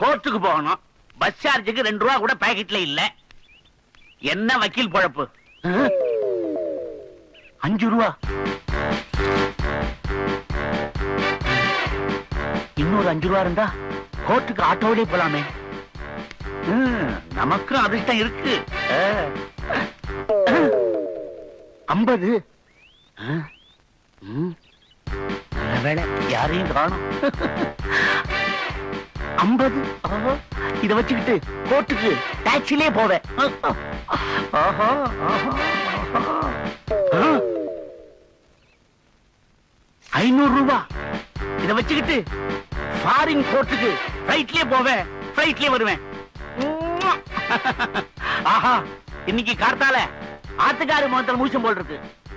கோர்ட்டுக்கு போகணும். பஸ் சார்ஜுக்கு ரெண்டு ரூபா கூட பாக்கெட்ல இல்ல. என்ன வக்கீல் பொழப்பு? அஞ்சு ரூபா. இன்னொரு அஞ்சு ரூபா இருந்தா கோர்ட்டுக்கு ஆட்டோவிலே போலாமே. நமக்கும் அதிர்ஷ்டம் இருக்கு. ஐம்பது. யாரையும் காணும். ஐம்பது? இத வச்சுக்கிட்டு கோர்ட்டுக்கு டாக்ஸிலே போவேன். ஐநூறு ரூபா. இத வச்சுக்கிட்டு ஃபாரின் கோர்ட்டுக்கு ஃபிளைட்லயே போவேன். ஃபிளைட்லயே வருவேன். ஆஹா. இன்னைக்கு கார்த்தால ஆத்துக்காரு முகத்தில் மூச்சம் போல் இருக்கு.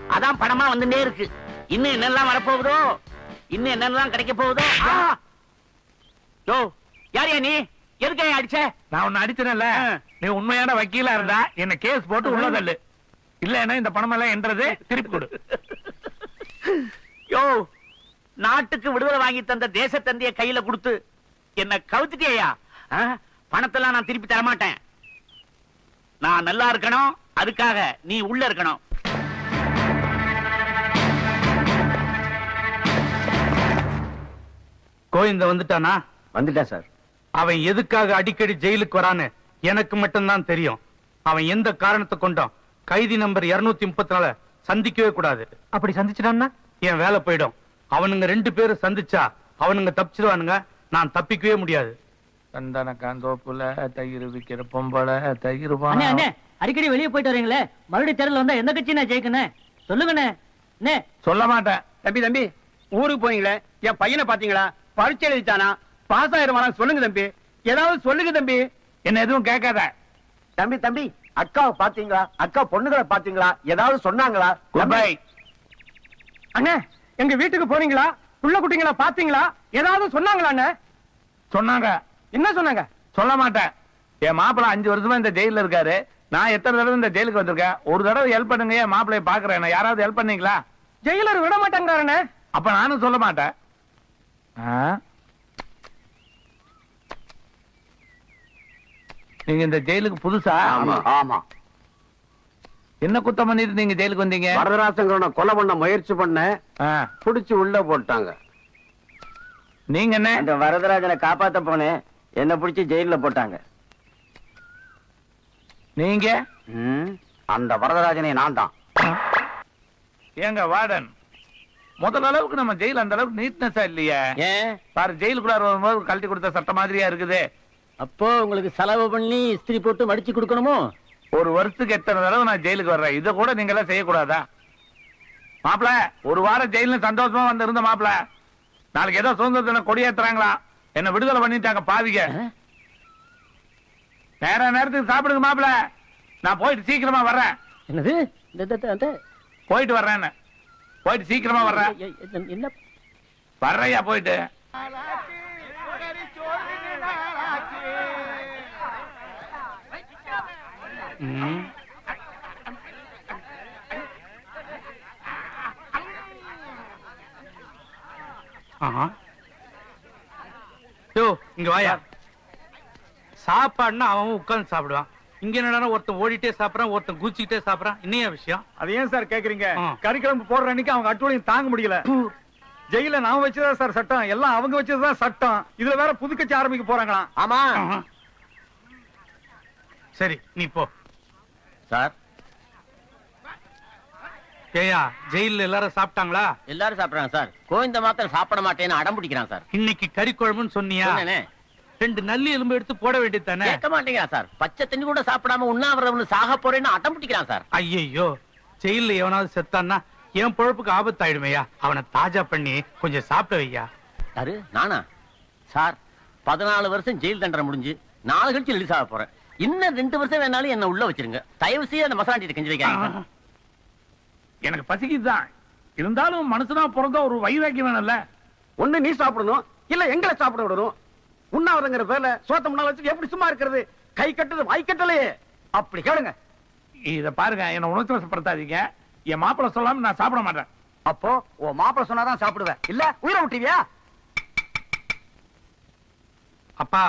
அதான் பணமா வந்துட்டே இருக்கு. இன்னும் என்னெல்லாம் வரப்போகுதோ? இன்னும் என்னெல்லாம் கிடைக்க போகுதோ? ஆ! யோ யாரையா நீ? எதுக்கு அடிச்ச? நான் உன்னை அடிச்சனல்ல. ஆ. நீ உண்மையான வக்கீலா இருந்தா என்ன கேஸ் போட்டு உள்ள தள்ளு. இல்லன்னா இந்த பணம் எல்லாம் என்றது திருப்பி கொடு. யோ நாட்டுக்கு விடுதலை வாங்கி தந்த தேச தந்தைய கையில கொடுத்து என்ன கவுத்துட்டியா பணத்தெல்லாம் நான் திருப்பி தர மாட்டேன் நான் நல்லா இருக்கணும் அதுக்காக நீ உள்ள இருக்கணும். கோவிந்த வந்துட்டானா? வந்துட்டா சார். அவன் எதுக்காக அடிக்கடி ஜெயிலுக்கு வரான்னு எனக்கு மட்டும்தான் தெரியும். அவன் எந்த காரணத்தை கொண்டும் கைதி நம்பர் 234 முப்பத்தி நாலு சந்திக்கவே கூடாது. அப்படி சந்திச்சிட்டான்னா? என் வேலை போயிடும். அவனுங்க ரெண்டு பேரும் சந்திச்சா அவனுங்க தப்பிச்சிருவானுங்க. நான் தப்பிக்கவே முடியாது. சந்தன காந்தோப்புல தயிர் விக்கிற பொம்பளை தயிர் அடிக்கடி வெளியே போயிட்டு வரீங்களே? மறுபடியும் தெருல வந்தா எந்த கட்சி நான் ஜெயிக்கணும் சொல்லுங்கண்ணே சொல்ல மாட்டேன். தம்பி தம்பி ஊருக்கு போனீங்களே? என் பையனை பாத்தீங்களா பரீட்சை எழுதிட்டானா? பாஸ் ஆயிருவானா சொல்லுங்க தம்பி. ஏதாவது சொல்லுங்க தம்பி. என்ன எதுவும் கேட்காத. தம்பி தம்பி அக்காவை பாத்தீங்களா அக்கா பொண்ணுகளை பாத்தீங்களா ஏதாவது சொன்னாங்களா? அண்ணே எங்க வீட்டுக்கு போனீங்களா? புள்ள குட்டிங்களா பாத்தீங்களா ஏதாவது சொன்னாங்களா அண்ணே? சொன்னாங்க. என்ன சொன்னாங்க? சொல்ல மாட்டேன். என் மாப்பிளை அஞ்சு வருஷமா இந்த ஜெயில இருக்காரு. நான் எத்தனை தடவை இந்த ஜெயிலுக்கு வந்திருக்கேன்? ஒரு தடவை ஹெல்ப் பண்ணுங்க என் மாப்பிளைய பாக்குறேன் யாராவது ஹெல்ப் பண்ணீங்களா? ஜெயிலர் விட மாட்டேங்கிறாரு அப்ப நானும் சொல்ல மாட்டேன். நீங்க இந்த ஜெயிலுக்கு புதுசா? ஆமா. என்ன குத்தம் பண்ணிட்டு நீங்க ஜெயிலுக்கு வந்தீங்க? வரதராசங்கிறவனை கொலை பண்ண முயற்சி பண்ண. புடிச்சு உள்ள போட்டாங்க. நீங்க என்ன? அந்த வரதராஜனை காப்பாத்த போனேன் என்ன புடிச்சு ஜெயில போட்டாங்க. நீங்க? அந்த வரதராஜனை நான் தான். ஏங்க வார்டன் முதல் அளவுக்கு நம்ம ஜெயில் அந்த அளவுக்கு நீட்னஸா இல்லையே? ஏன்? பாரு ஜெயிலுக்குள்ளார வரும்போது கழட்டி கொடுத்த சட்ட மாதிரியா இருக்குது. அப்போ உங்களுக்கு செலவு பண்ணி இஸ்திரி போட்டு மடிச்சு கொடுக்கணுமோ? ஒரு வருஷத்துக்கு எத்தனை தடவை நான் ஜெயிலுக்கு வர்றேன்? இதை கூட நீங்க எல்லாம் செய்யக்கூடாதா? மாப்பிள ஒரு வாரம் ஜெயில சந்தோஷமா வந்து இருந்த மாப்பிள நாளைக்கு ஏதோ சுதந்திர தினம் கொடியேத்துறாங்களா? என்ன விடுதலை பண்ணிட்டாங்க பாவிக. நேர நேரத்துக்கு சாப்பிடுங்க மாப்பிள. நான் போயிட்டு சீக்கிரமா வர்றேன். என்னது? போயிட்டு வர்றேன்னு. போயிட்டு சீக்கிரமா வர்றேன். என்ன வர்றையா போயிட்டு ம். ஆஹா. யோ, இங்க வாயா. சாப்பாடுனா அவன் உட்கார்ந்து சாப்பிடுவான். இங்க என்னடா ஒருத்தன் ஓடிட்டே சாப்பிடறான் ஒருத்தன் குச்சிக்கிட்டே சாப்பிடறான். என்னையா விஷயம்? அது ஏன் சார் கேக்குறீங்க. கறிக்கிழம்பு போடுற அன்னைக்கு அவங்க அட்டூழியம் தாங்க முடியல. ஜெயில நாம வச்சதா சார் சட்டம்? எல்லாம் அவங்க வச்சதுதான் சட்டம். இதுல வேற புது கட்சி ஆரம்பிக்க போறாங்களாம். ஆமா. சரி நீ போ. சார்? ஏயா ஜெயில்ல எல்லாரும் சாப்பிட்டாங்களா? எல்லாரும் சாப்பிடுறாங்க சார். கோவிந்த மாத்திரம் சாப்பிட மாட்டேன்னு அடம் பிடிக்கிறான் சார். இன்னைக்கு கறி குழம்புன்னு சொன்னியா. ரெண்டு நல்லி எலும்பு எடுத்து போட வேண்டியது தானே? கேட்க மாட்டேங்கிறான் சார். பச்சை தண்ணி கூட சாப்பிடாம உண்ணாவிரதம்னு சாக போறேன்னு அடம் பிடிக்கிறான் சார். ஐயையோ ஜெயில்ல எவனாவது செத்தான்னா என் பொழப்புக்கு ஆபத்தாயிடுமையா? அவனை தாஜா பண்ணி கொஞ்சம் சாப்பிட வையா? யாரு? நானா? சார் பதினாலு வருஷம் ஜெயில் தண்டனை முடிஞ்சு நாலு கழிச்சு ரிலீஸ் ஆக போறேன். இன்னும் ரெண்டு வருஷம் வேணாலும் என்ன உள்ள வச்சிருங்க. தயவு செய்து அந்த மசாலாட்டி கஞ்சி வைக்காதீங்க. சார். எனக்கு பசிக்குதுதான் இருந்தாலும் மனுஷனா பிறந்தா ஒரு வைராக்கியம் வேணும்ல. ஒண்ணு நீ சாப்பிடணும் இல்ல எங்களை சாப்பிட விடணும். உண்ணாவிரங்கிற பேர்ல சோத்த முன்னால வச்சு எப்படி சும்மா இருக்கிறது? கை கட்டுது வாய் கட்டலையே. அப்படி கேளுங்க. இத பாருங்க என்ன உணர்ச்சி வசப்படுத்தாதீங்க என் மாப்பிள்ள சொல்லாம நான் சாப்பிட மாட்டேன். அப்போ உன் மாப்பிள சொன்னாதான் சாப்பிடுவேன். இல்ல உயிரை விட்டுவியா அப்பா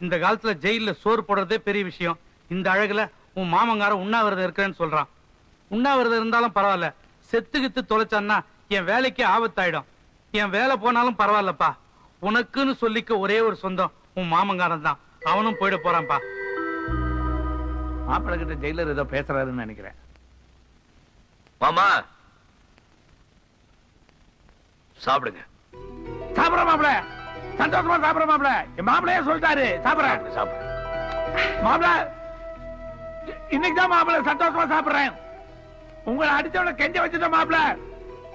இந்த காலத்துல ஜெயில்ல சோறு போடுறதே பெரிய விஷயம். இந்த அழகுல உன் மாமங்காரன் உண்ணாவிரதம் இருக்கிறேன்னு சொல்றான். உண்ணாவிரதம் இருந்தாலும் பரவாயில்ல. செத்து கித்து தொலைச்சான்னா என் வேலைக்கு ஆபத்தாயிடும். என் வேலை போனாலும் பரவாயில்லப்பா. உனக்குன்னு சொல்லிக்க ஒரே ஒரு சொந்தம் உன் மாமங்காரன் தான். அவனும் போயிட போறான்ப்பா. மாப்பிள்ளை கிட்ட ஜெயிலர் ஏதோ பேசுறாருன்னு நினைக்கிறேன். மாமா! சாப்பிடுங்க. சாப்பிடுற மாப்பிள சந்தோஷமா சாப்பிடுற மாப்பிள. என் மாப்பிளையே சொல்லிட்டாரு. சாப்பிடுறேன். சாப்பிடு மாப்பிள இன்னைக்கு தான் மாப்பிள சந்தோஷமா சாப்பிடுறேன். உங்களை அடிச்சவன கெஞ்ச வச்சுட்ட மாப்பிள.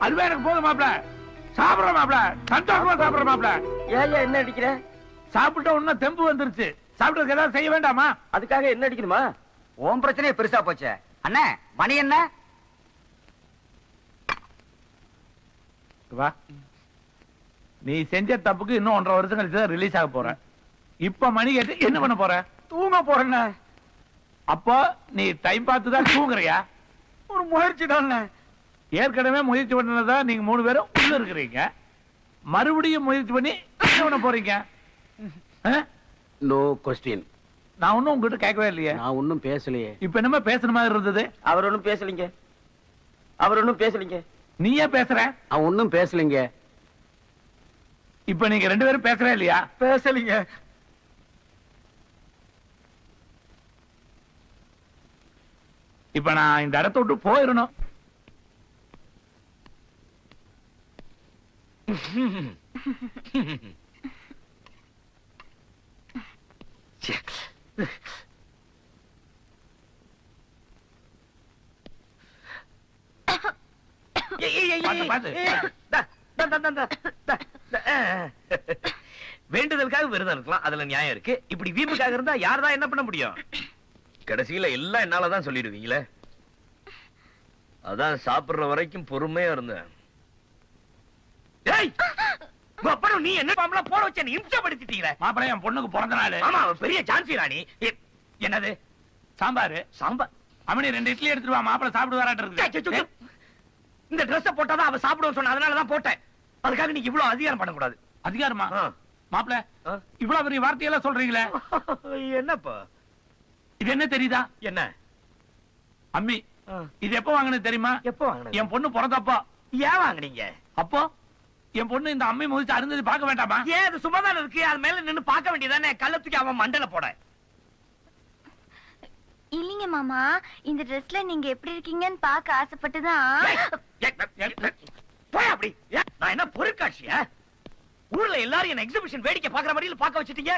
அதுவே எனக்கு போதும் மாப்பிள. சாப்பிடுற மாப்பிள. சந்தோஷமா சாப்பிடுற மாப்பிள. ஏன் என்ன அடிக்கிற? சாப்பிட்ட உடனே தெம்பு வந்துருச்சு. சாப்பிட்டதுக்கு ஏதாவது செய்ய வேண்டாமா? அதுக்காக என்ன அடிக்கணுமா? உன் பிரச்சனையே பெருசா போச்சே. அண்ணே மணி என்ன? வா. நீ செஞ்ச தப்புக்கு இன்னும் ஒன்றரை வருஷம் கழிச்சு தான் ரிலீஸ் ஆக போற இப்ப மணி கேட்டு என்ன பண்ண போற? தூங்க போறேண்ணே. அப்போ நீ டைம் பார்த்து தான் தூங்குறியா? ஒரு முயற்சி தானே ஏற்கனவே முயற்சி பண்ணதா நீங்க மூணு பேரும் உள்ள இருக்கிறீங்க. மறுபடியும் முயற்சி பண்ணி என்ன பண்ண போறீங்க? ஆ? நோ கொஸ்டின் நான் ஒண்ணும் உங்ககிட்ட கேட்கவே இல்லையே. நான் ஒன்னும் பேசலையே. இப்ப என்னமா பேசுற மாதிரி இருந்தது? அவர் ஒன்னும் பேசலீங்க. அவர் ஒன்னும் பேசலீங்க. நீயே பேசுற? அவன் ஒன்னும் பேசலீங்க. இப்ப நீங்க ரெண்டு பேரும் பேசுறே இல்லையா? பேசலீங்க. இப்ப நான் இந்த இடத்த விட்டு போயிடணும். பாத்து, வேண்டுதலுக்காக விரதம் இருக்கலாம். அதுல நியாயம் இருக்கு. இப்படி வீம்புக்காக இருந்தா யார் தான் என்ன பண்ண முடியும்? கடைசியில எல்லாம் என்னாலதான் சொல்லிடுவீங்களே? அதான் சாப்பிடுற வரைக்கும் பொறுமையா இருந்தேன் அப்பனும் நீ என்ன பாம்பளா போட வச்ச நீ இம்சப்படுத்திட்டீங்களே? மாப்பிள்ளை என் பொண்ணுக்கு பிறந்த நாள். ஆமா அவன் பெரிய ஜான்சி ராணி. என்னது? சாம்பாரு. சாம்பார்? அம்மனி ரெண்டு இட்லி எடுத்துட்டு வா மாப்பிள்ளை சாப்பிட்டு வராட்டு. இந்த ட்ரெஸ்ஸ போட்டாதான் அவ சாப்பிடுவோம் சொன்ன அதனால தான் போட்டேன். அதுக்காக நீங்க இவ்வளவு அதிகாரம் பண்ணக்கூடாது. அதிகாரமா? ஆ. இவ்வளவு பெரிய வார்த்தையெல்லாம் சொல்றீங்களே? என்னப்பா? இது என்ன தெரியுதா? என்ன? அம்மி இது எப்ப வாங்கினது தெரியுமா? எப்போ வாங்கினது? என் பொண்ணு பிறந்தப்போ. ஏன் வாங்குனீங்க? அப்போ என் பொண்ணு இந்த அம்மி முதிச்சு அருந்தது பார்க்க வேண்டாமா? ஏன் அது சும்மா தானே இருக்கு? அது மேல நின்னு பார்க்க வேண்டியதானே? கள்ள தூக்கி அவன் மண்டல போட. இல்லைங்க மாமா இந்த ட்ரெஸ்ல நீங்க எப்படி இருக்கீங்கன்னு பார்க்க ஆசைப்பட்டுதான். போய் அப்படி. நான் என்ன பொருட்காட்சியா? ஊர்ல எல்லாரும் என்ன எக்ஸிபிஷன் வேடிக்கை பாக்குற மாதிரி பார்க்க வச்சிட்டீங்க?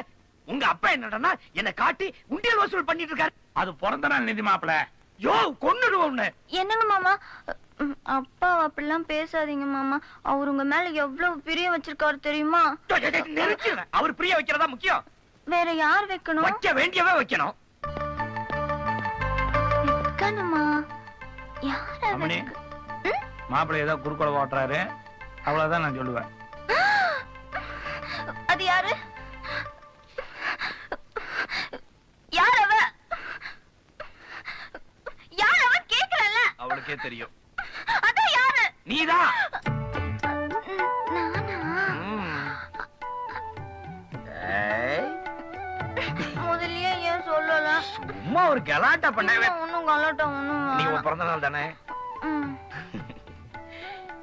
உங்க அப்பா என்னடா என்ன காட்டி உண்டியல் வசூல் பண்ணிட்டு இருக்காரு அது பிறந்த நாள் நிதி மாப்பிள்ள யோ கொன்னுடுவோம் உன்னை. என்னங்க மாமா? அப்பா அப்படிலாம் பேசாதீங்க மாமா. அவர் உங்க மேல எவ்வளவு பிரியம் வச்சிருக்காரு தெரியுமா. அவர் பிரிய வைக்கிறதா முக்கியம்? வேற யார் வைக்கணும்? வைக்க வேண்டியவே வைக்கணும். வைக்கணுமா? யார மாப்பிள்ளை ஏதோ குறுக்கோள ஓட்டுறாரு. அவ்வளவுதான் நான் சொல்லுவேன். அது யாரு? யார் அவ? யார் அவ கேக்குறல அவளுக்கே தெரியும். அதான் யாரு? நீதான் முதல்லயே ஏன் சொல்லல? சும்மா ஒரு கலாட்டா பண்ணவே. ஒண்ணும் நீ. உன் பிறந்த நாள் தானே?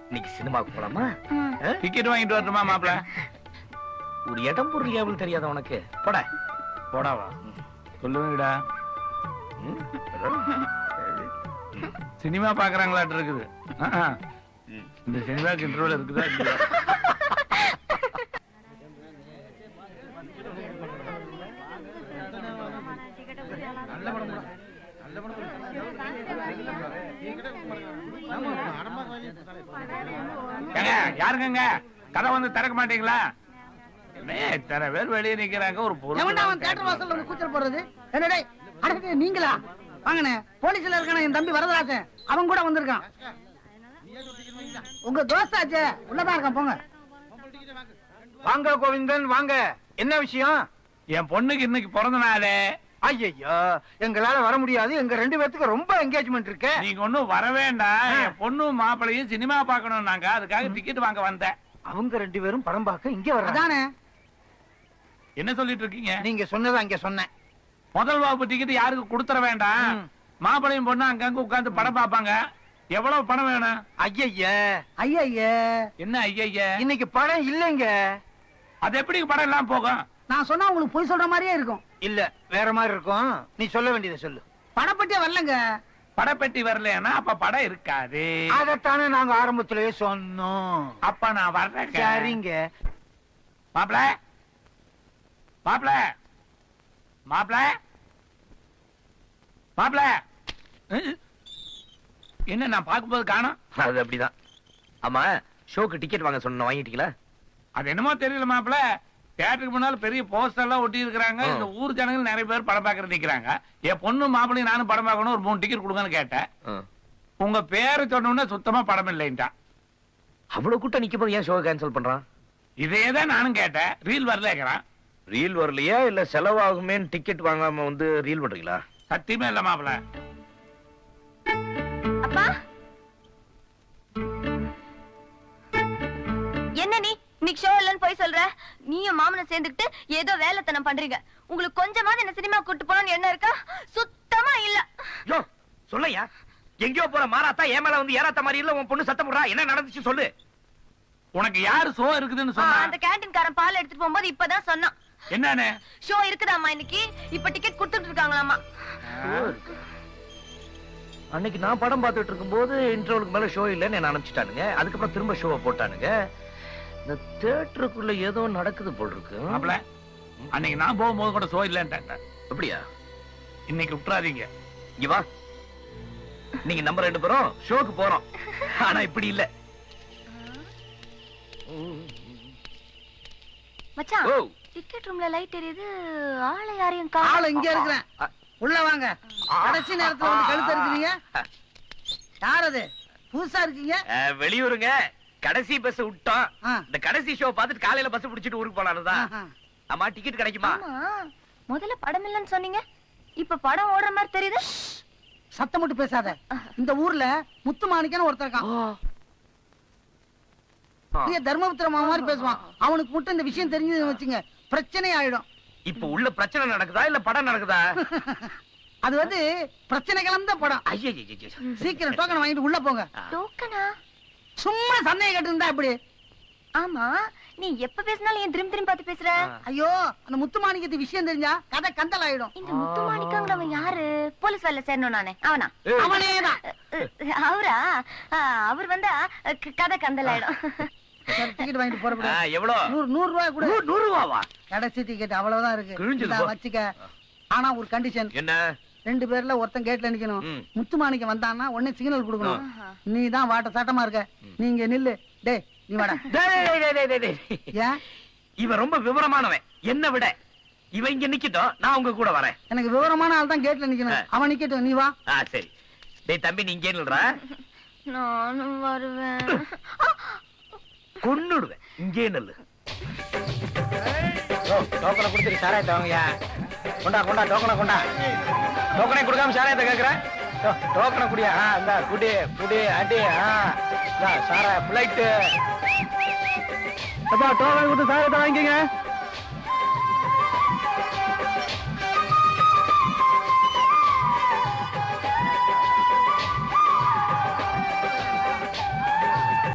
இன்னைக்கு சினிமாவுக்கு போலாமா? டிக்கெட் வாங்கிட்டு வரட்டுமா மாப்பிள்ள? ஒரு இடம் பொருள் எவ்வளவு தெரியாத உனக்கு? போட. போடாவா சொல்லுவீங்கடா ம். சினிமா பாக்குறாங்களாட்டு இருக்குது. இந்த சினிமாக்கு இன்டர்வல் இருக்குதா? யாருங்கங்க கதை வந்து திறக்க மாட்டீங்களா? என்ன இத்தனை பேர் வெளியே நிக்கிறாங்க ஒரு எவன்டா அவன் பொருள் தேட்டர் வாசல்ல வந்து கூச்சல் போடுறது? என்னடே அடடே நீங்களா? வாங்கண்ணே போலீஸ்ல இருக்கானே என் தம்பி வரதராசன் அவன் கூட வந்திருக்கான். உங்க தோஸ்தாச்சே உள்ளதான் இருக்கான் போங்க. வாங்க கோவிந்தன் வாங்க. என்ன விஷயம்? என் பொண்ணுக்கு இன்னைக்கு பிறந்த நாளே. ஐயோ எங்களால வர முடியாது. எங்க ரெண்டு பேத்துக்கு ரொம்ப என்கேஜ்மெண்ட் இருக்கு. நீங்க ஒண்ணும் வர வேண்டாம் என் பொண்ணும் மாப்பிளையும் சினிமா பார்க்கணும் நாங்க அதுக்காக டிக்கெட் வாங்க வந்தேன். அவங்க ரெண்டு பேரும் படம் பார்க்க இங்க அதானே? என்ன சொல்லிட்டு இருக்கீங்க? நீங்க சொன்னதை அங்க சொன்னேன். முதல் வகுப்பு டிக்கெட் யாருக்கு கொடுத்துற வேண்டாம். மாப்பிளையும் பொண்ணு அங்கங்க உட்கார்ந்து படம் பார்ப்பாங்க. எவ்வளவு பணம் வேணும்? ஐயய்ய. ஐயய்ய. என்ன ஐயா இன்னைக்கு படம் இல்லைங்க. அது எப்படி படம் எல்லாம் போகும்? நான் சொன்னா உங்களுக்கு பொய் சொல்ற மாதிரியே இருக்கும். இல்ல வேற மாதிரி இருக்கும். நீ சொல்ல வேண்டியதை சொல்லு. படப்பட்டியே வரலங்க. படப்பெட்டி வரலைன்னா அப்ப படம் இருக்காது. அதத்தானே நாங்க ஆரம்பத்திலேயே சொன்னோம். அப்ப நான் வர்றேன் சரிங்க. மாப்பிள மாப்பிள! மாப்பிள! மாப்பிள! அஹ். என்ன நான் பார்க்கும்போது காணோம்? அது அப்படிதான். ஆமா ஷோக்கு டிக்கெட் வாங்க சொன்ன வாங்கிட்டீங்களா? அது என்னமோ தெரியல மாப்பிள. தியேட்டருக்கு முன்னால பெரிய போஸ்டர் எல்லாம் ஒட்டி இருக்கிறாங்க. இந்த ஊர் ஜனங்கள் நிறைய பேர் படம் பார்க்கறது நிக்கிறாங்க. என் பொண்ணு மாப்பிளையும் நானும் படம் பார்க்கணும் ஒரு மூணு டிக்கெட் கொடுங்கன்னு கேட்டேன். உங்க பேரை சொன்ன சுத்தமா படம் இல்லைன்ட்டான். அவ்வளவு கூட்டம் நிக்கும் போது ஏன் ஷோ கேன்சல் பண்றான்? இதே தான் நானும் கேட்டேன். ரீல் வரலேங்கிறான் ரீல் வரலையா இல்ல செலவாகுமேன்னு டிக்கெட் வாங்காம வந்து ரீல் பண்றீங்களா? சத்தியமே இல்ல மாப்பிள. அப்பா. என்ன நீ? இன்னைக்கு ஷோ இல்லைன்னு போய் சொல்ற? நீயும் மாமனும் சேர்ந்துக்கிட்டு ஏதோ வேலைத்தனம் பண்றீங்க. உங்களுக்கு கொஞ்சமாவது என்ன சினிமா கூட்டு போகணும்னு என்ன இருக்கா? சுத்தமா இல்ல. யோ சொல்லையா? எங்கேயோ போற மாறாத்தா ஏன் மேல வந்து ஏறாத்த மாதிரி இல்ல உன் பொண்ணு சத்தம் போடுறா? என்ன நடந்துச்சு சொல்லு. உனக்கு யாரு சோ இருக்குதுன்னு சொன்னா? அந்த கேண்டீன்காரன் பால் எடுத்துட்டு போகும்போது இப்பதான் சொன்னான். என்னன்னு? ஷோ இருக்குதாம்மா இன்னைக்கு? இப்ப டிக்கெட் கொடுத்துட்டு இருக்காங்களாமா அன்னைக்கு நான் படம் பார்த்துட்டு இருக்கும்போது இன்டர்வலுக்கு மேல ஷோ இல்லைன்னு என்ன அனுப்பிச்சிட்டானுங்க. அதுக்கப்புறம் திரும்ப ஷோவை போட்டானுங்க. இந்த தியேட்டருக்குள்ள ஏதோ நடக்குது போல் இருக்கு மாப்பிள அன்னைக்கு நான் போகும்போது கூட சோ இல்லன்ட்டேன். அப்படியா? இன்னைக்கு விட்டுறாதீங்க. இங்க வா. நீங்க நம்ம ரெண்டு பேரும் ஷோக்கு போறோம். ஆனா இப்படி இல்ல. மச்சான். ஓ. டிக்கெட் ரூம்ல லைட் எரியுது. ஆளை யாரையும் ஆளு இங்க இருக்கிறேன். உள்ள வாங்க. கடைசி நேரத்துல வந்து கழுத்து இருக்கிறீங்க யார் அது? புதுசா இருக்கீங்க? வெளியூருங்க. கடைசி பஸ் விட்டோம். இந்த கடைசி ஷோ பார்த்துட்டு காலையில பஸ் பிடிச்சிட்டு ஊருக்கு ஆஹா. ஆமா டிக்கெட் கிடைக்குமா? முதல்ல படம் இல்லைன்னு சொன்னீங்க. இப்ப படம் ஓடுற மாதிரி தெரியுது. சத்தம் மட்டும் பேசாத. இந்த ஊர்ல முத்து மாணிக்கன்னு ஒருத்தர் இருக்கான். தர்மபுத்திர மாமா மாதிரி பேசுவான். அவனுக்கு மட்டும் இந்த விஷயம் தெரிஞ்சதுன்னு வச்சுங்க. பிரச்சனை ஆயிடும் இப்ப உள்ள பிரச்சனை நடக்குதா இல்ல படம் நடக்குதா? அது வந்து பிரச்சனை கலந்த படம். ஐயோ சீக்கிரம் டோக்கன் வாங்கிட்டு உள்ள போங்க. டோக்கனா சும்மா சந்தேகம் கேட்டு இருந்தா இப்படி ஆமா நீ எப்ப பேசினாலும் ஏன் திரும்பி திரும்பி பார்த்து பேசுற? ஐயோ அந்த முத்து மாணிக்கத்து விஷயம் தெரிஞ்சா கதை கந்தல் ஆயிடும் இந்த முத்து மாணிக்கங்கிறவன் யாரு? போலீஸ் வேலை சேரணும் நானே. அவனா? அவனேதான். அவரா? அவர் வந்தா கதை கந்தலாயிடும். டிக்கெட் வாங்கிட்டு போறப்பட எவ்வளவு நூறு நூறு ரூபாய் கூட. நூறு நூறு ரூபாவா? கடைசி டிக்கெட் அவ்வளவுதான் இருக்கு. வச்சுக்க. ஆனா ஒரு கண்டிஷன் என்ன? ரெண்டு பேர்ல ஒருத்தன் கேட்ல நிக்கணும். ம். முத்து மாணிக்கம் வந்தான்னா உடனே சிக்னல் கொடுக்கணும். நீ தான் வாட்ட சாட்டமா இருக்க. நீங்க நில்லு. டேய் நீ வாடா. டேய், டேய், டேய், டேய், டேய், டேய். ஏன்? இவன் ரொம்ப விவரமானவன். என்ன விட. இவன் இங்க நிக்கட்டும். நான் உங்க கூட வரேன். எனக்கு விவரமான ஆள் தான் கேட்ல நிக்கணும். அவன் நிக்கட்டும். நீ வா. ஆ சரி. டேய் தம்பி நீ இங்கே நில்றா. நானும் வருவேன். கொன்னுடுவேன். இங்கே நில்லு. டோக்கனை கொடுத்துட்டு சாராயத்தை வாங்கயா கொண்டா கொண்டா டோக்கனை கொண்டா. டோக்கனை கொடுக்காம சாராயத்தை கேக்குறேன் டோ- டோக்கனை குடியா? ஆ இந்த குடி குடி அடி ஆ. இந்த சாராய பிளைட்டு டோக்கன் கொடுத்து சாயத்தை வாங்கிக்கங்க.